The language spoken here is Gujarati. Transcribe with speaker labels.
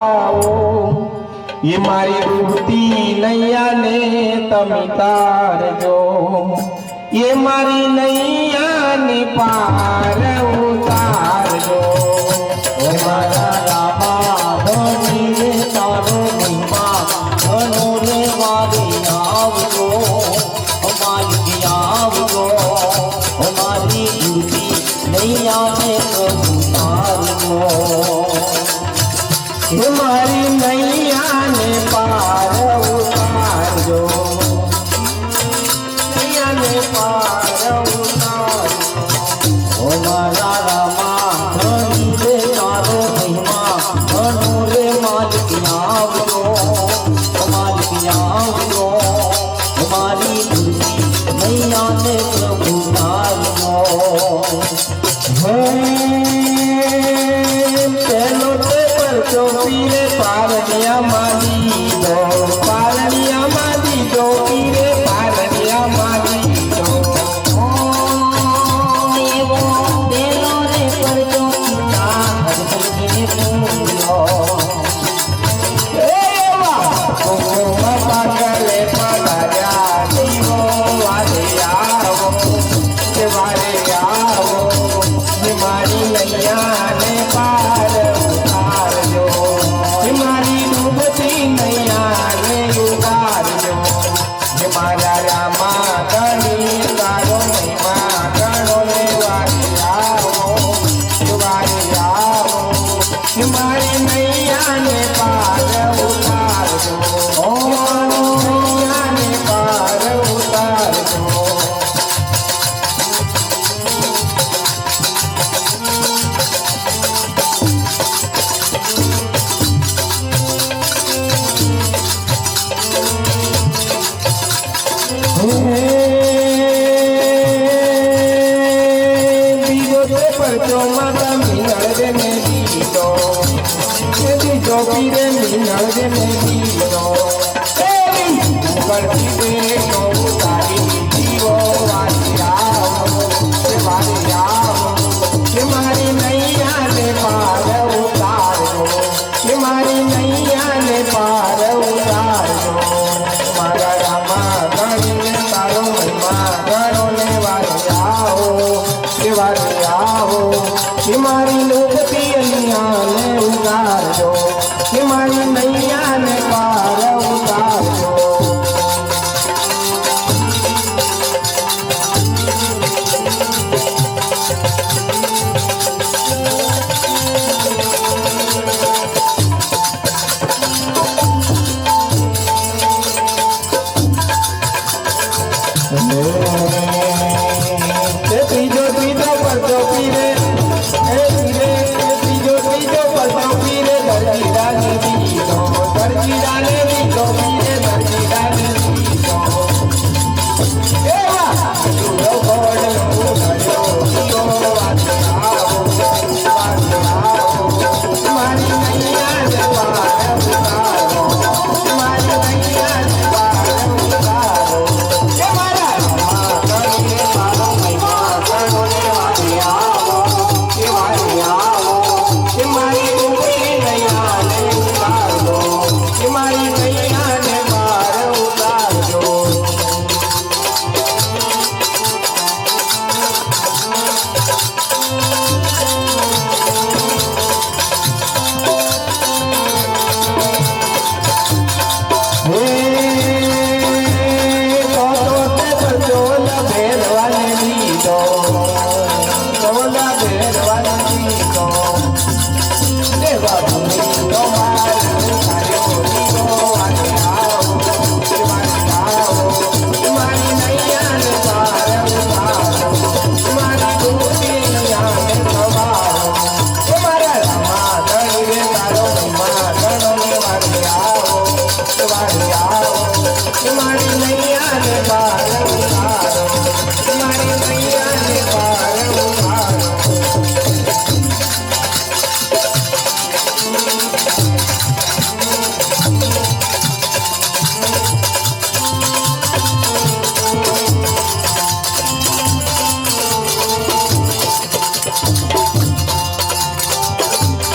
Speaker 1: એ મારી ડૂબતી નૈયાને તમે તારજો. એ મારી નૈયાને પાર
Speaker 2: મારી નૈયાને
Speaker 1: પાર ઉતારજો નૈયાને પાર ઉતારજો
Speaker 2: મારા રામા ધણી રે તારો મહિમા ધનો રે માલિક આવજો માલિક આવજો મારી દુર્ગી પ્રભુ તારજો
Speaker 1: હે પરચો પીરે મારી દો મારા રામા ગણી તારો મહિમા ગણો ને વારે આવો. આવો મારી નૈયાને તે પરચો માતા મીનળ દે ને દીધો. એ બીજો પીરે મારી રામા ગણીને તારો મહિમા ગણો ને કે મારી લોકતી અહીંયાને ઉગારજો કે મારી નૈયાને પાર ઉગારજો Oh, ಮಾಡಿದೆಯ